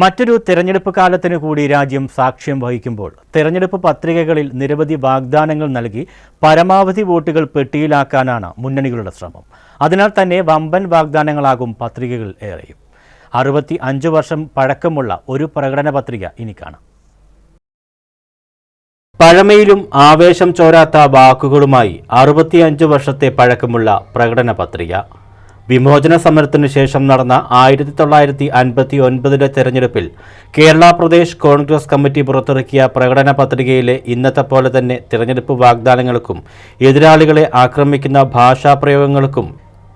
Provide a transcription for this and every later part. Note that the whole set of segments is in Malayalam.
മറ്റൊരു തിരഞ്ഞെടുപ്പ് കാലത്തിനു കൂടി രാജ്യം സാക്ഷ്യം വഹിക്കുമ്പോൾ തിരഞ്ഞെടുപ്പ് പത്രികകളിൽ നിരവധി വാഗ്ദാനങ്ങൾ നൽകി പരമാവധി വോട്ടുകൾ പെട്ടിയിലാക്കാനാണ് മുന്നണികളുടെ ശ്രമം. അതിനാൽ തന്നെ വമ്പൻ വാഗ്ദാനങ്ങളാകും പത്രികകൾ ഏറെയും. അറുപത്തി അഞ്ച് വർഷം പഴക്കമുള്ള ഒരു പ്രകടന പത്രിക ഇനി കാണാം. പഴമയിലും ആവേശം ചോരാത്ത വാക്കുകളുമായി അറുപത്തിയഞ്ച് വർഷത്തെ പഴക്കമുള്ള പ്രകടന പത്രിക. വിമോചന സമരത്തിനു ശേഷം നടന്ന ആയിരത്തി തൊള്ളായിരത്തി അൻപത്തി ഒൻപതിലെ തെരഞ്ഞെടുപ്പിൽ കേരള പ്രദേശ് കോൺഗ്രസ് കമ്മിറ്റി പുറത്തിറക്കിയ പ്രകടന പത്രികയിലെ ഇന്നത്തെ പോലെ തന്നെ തിരഞ്ഞെടുപ്പ് വാഗ്ദാനങ്ങൾക്കും എതിരാളികളെ ആക്രമിക്കുന്ന ഭാഷാപ്രയോഗങ്ങൾക്കും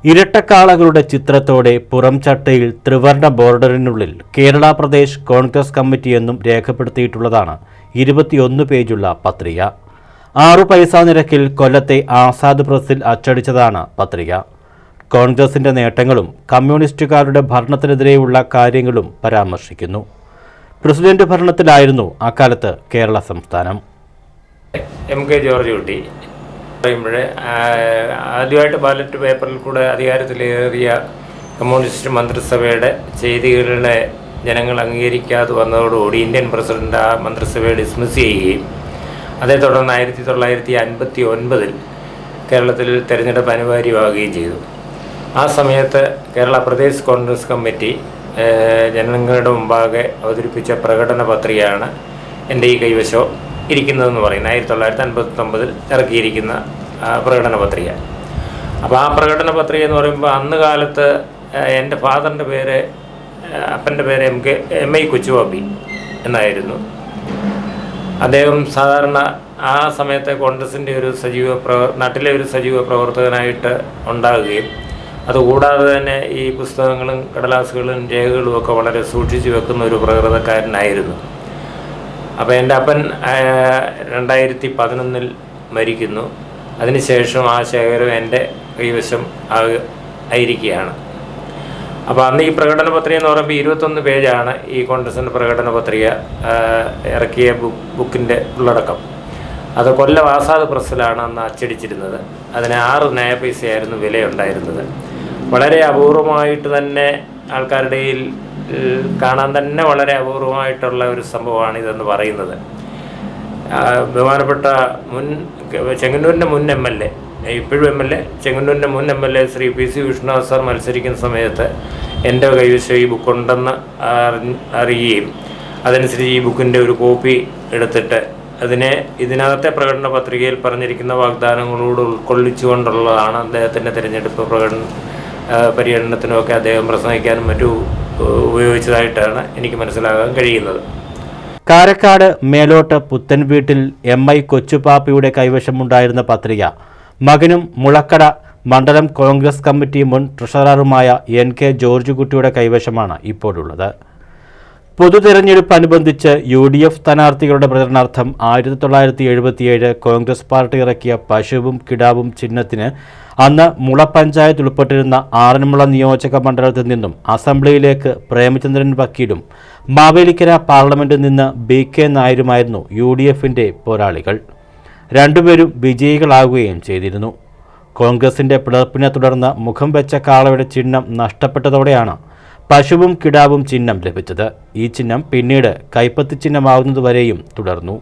ഇരട്ടക്കാളകളുടെ ചിത്രത്തോടെ പുറംചട്ടയിൽ ത്രിവർണ ബോർഡറിനുള്ളിൽ കേരള പ്രദേശ് കോൺഗ്രസ് കമ്മിറ്റി എന്നും രേഖപ്പെടുത്തിയിട്ടുള്ളതാണ് ഇരുപത്തിയൊന്ന് പേജുള്ള പത്രിക. ആറു പൈസ നിരക്കിൽ കൊല്ലത്തെ ആസാദ് പ്രസിൽ അച്ചടിച്ചതാണ് പത്രിക. കോൺഗ്രസിന്റെ നേട്ടങ്ങളും കമ്മ്യൂണിസ്റ്റുകാരുടെ ഭരണത്തിനെതിരെയുള്ള കാര്യങ്ങളും പരാമർശിക്കുന്നു. പ്രസിഡന്റ് ഭരണത്തിലായിരുന്നു അക്കാലത്ത് കേരള സംസ്ഥാനം. എം കെ ജോർജ് കുട്ടി ആദ്യമായിട്ട് ബാലറ്റ് പേപ്പറിൽ കൂടെ അധികാരത്തിലേറിയ കമ്മ്യൂണിസ്റ്റ് മന്ത്രിസഭയുടെ ചെയ്തികളെ ജനങ്ങൾ അംഗീകരിക്കാതെ വന്നതോടുകൂടി ഇന്ത്യൻ പ്രസിഡന്റ് ആ മന്ത്രിസഭയെ ഡിസ്മിസ് ചെയ്യുകയും അതേ തുടർന്ന് ആയിരത്തി തൊള്ളായിരത്തി അൻപത്തി ഒൻപതിൽ കേരളത്തിൽ തെരഞ്ഞെടുപ്പ് അനിവാര്യമാവുകയും ചെയ്തു. ആ സമയത്ത് കേരള പ്രദേശ് കോൺഗ്രസ് കമ്മിറ്റി ജനങ്ങളുടെ മുമ്പാകെ അവതരിപ്പിച്ച പ്രകടന പത്രികയാണ് എന്റെ ഈ കൈവശം ഇരിക്കുന്നതെന്ന് പറയുന്നത്. ആയിരത്തി തൊള്ളായിരത്തി അൻപത്തൊമ്പതിൽ ഇറക്കിയിരിക്കുന്ന പ്രകടന പത്രിക. അപ്പോൾ ആ പ്രകടന പത്രിക എന്ന് പറയുമ്പോൾ അന്ന് കാലത്ത് എന്റെ ഫാദറിന്റെ പേര് അപ്പന്റെ പേര് M K M I Kochubabi എന്നായിരുന്നു. അദ്ദേഹം സാധാരണ ആ സമയത്തെ കോൺഗ്രസിന്റെ ഒരു സജീവ പ്രവർ നാട്ടിലെ ഒരു സജീവ പ്രവർത്തകനായിട്ട് ഉണ്ടാകുകയും അതുകൂടാതെ തന്നെ ഈ പുസ്തകങ്ങളും കടലാസുകളും രേഖകളും ഒക്കെ വളരെ സൂക്ഷിച്ചു വെക്കുന്ന ഒരു പ്രകൃതക്കാരനായിരുന്നു. അപ്പോൾ എന്റെ അപ്പൻ രണ്ടായിരത്തി പതിനൊന്നിൽ മരിക്കുന്നു. അതിനുശേഷം ആ ശേഖരം എന്റെ കൈവശം ആയിരിക്കുകയാണ്. അപ്പോൾ അന്ന് ഈ പ്രകടന പത്രിക എന്ന് പറയുമ്പോൾ ഇരുപത്തൊന്ന് പേജാണ് ഈ കോൺഗ്രസിന്റെ പ്രകടന പത്രിക ഇറക്കിയ ബുക്ക് ബുക്കിന്റെ ഉള്ളടക്കം. അത് കൊല്ലം ആസാദ് പ്രസ്സിലാണ് അന്ന് അച്ചടിച്ചിരുന്നത്. അതിന് ആറ് നയ പൈസയായിരുന്നു വിലയുണ്ടായിരുന്നത്. വളരെ അപൂർവമായിട്ട് തന്നെ ആൾക്കാരുടെ കാണാൻ തന്നെ വളരെ അപൂർവമായിട്ടുള്ള ഒരു സംഭവമാണ് ഇതെന്ന് പറയുന്നത്. ബഹുമാനപ്പെട്ട മുൻ ചെങ്ങന്നൂരിന്റെ മുൻ എം എൽ എ ഇപ്പോഴും എം എൽ എ ചെങ്ങന്നൂരിന്റെ മുൻ M L A Shri P C Vishnunath sir മത്സരിക്കുന്ന സമയത്ത് എന്റെ കൈവശം ഈ ബുക്കുണ്ടെന്ന് അറിയുകയും അതനുസരിച്ച് ഈ ബുക്കിന്റെ ഒരു കോപ്പി എടുത്തിട്ട് അതിനെ ഇതിനകത്തെ പ്രകടന പത്രികയിൽ പറഞ്ഞിരിക്കുന്ന വാഗ്ദാനങ്ങളോട് ഉൾക്കൊള്ളിച്ചുകൊണ്ടുള്ളതാണ് അദ്ദേഹത്തിന്റെ തിരഞ്ഞെടുപ്പ് പ്രകടന. പര്യടനത്തിനുമൊക്കെ അദ്ദേഹം പ്രസംഗിക്കാനും മറ്റു ഉപയോഗിച്ചതായിട്ടാണ് എനിക്ക് മനസ്സിലാകാൻ കഴിയുന്നത്. കാരക്കാട് മേലോട്ട് പുത്തൻ വീട്ടിൽ എം ഐ കൊച്ചുപാപ്പയുടെ കൈവശമുണ്ടായിരുന്ന പത്രിക മകനും മുളക്കട മണ്ഡലം കോൺഗ്രസ് കമ്മിറ്റി മുൻ ട്രഷററുമായ എൻ കെ ജോർജ് കുട്ടിയുടെ കൈവശമാണ് ഇപ്പോഴുള്ളത്. പൊതു തെരഞ്ഞെടുപ്പ് അനുബന്ധിച്ച് യു ഡി എഫ് സ്ഥാനാർത്ഥികളുടെ പ്രചരണാർത്ഥം ആയിരത്തി തൊള്ളായിരത്തി എഴുപത്തിയേഴ് കോൺഗ്രസ് പാർട്ടി ഇറക്കിയ പശുവും കിടാവും ചിഹ്നത്തിന് അന്ന് മുള പഞ്ചായത്ത് ഉൾപ്പെട്ടിരുന്ന ആറന്മുള നിയോജക മണ്ഡലത്തിൽ നിന്നും അസംബ്ലിയിലേക്ക് പ്രേമചന്ദ്രൻ വക്കീലും മാവേലിക്കര പാർലമെന്റിൽ നിന്ന് ബി കെ നായരുമായിരുന്നു യു ഡി എഫിന്റെ പോരാളികൾ. രണ്ടുപേരും വിജയികളാകുകയും ചെയ്തിരുന്നു. കോൺഗ്രസിന്റെ പിളർപ്പിനെ തുടർന്ന് മുഖം വെച്ച കാളയുടെ ചിഹ്നം നഷ്ടപ്പെട്ടതോടെയാണ് പശുവും കിടാവും ചിഹ്നം ലഭിച്ചത്. ഈ ചിഹ്നം പിന്നീട് കൈപ്പത്തി ചിഹ്നമാകുന്നതുവരെയും തുടർന്നു.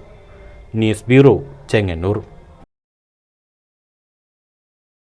News bureau Chengannur.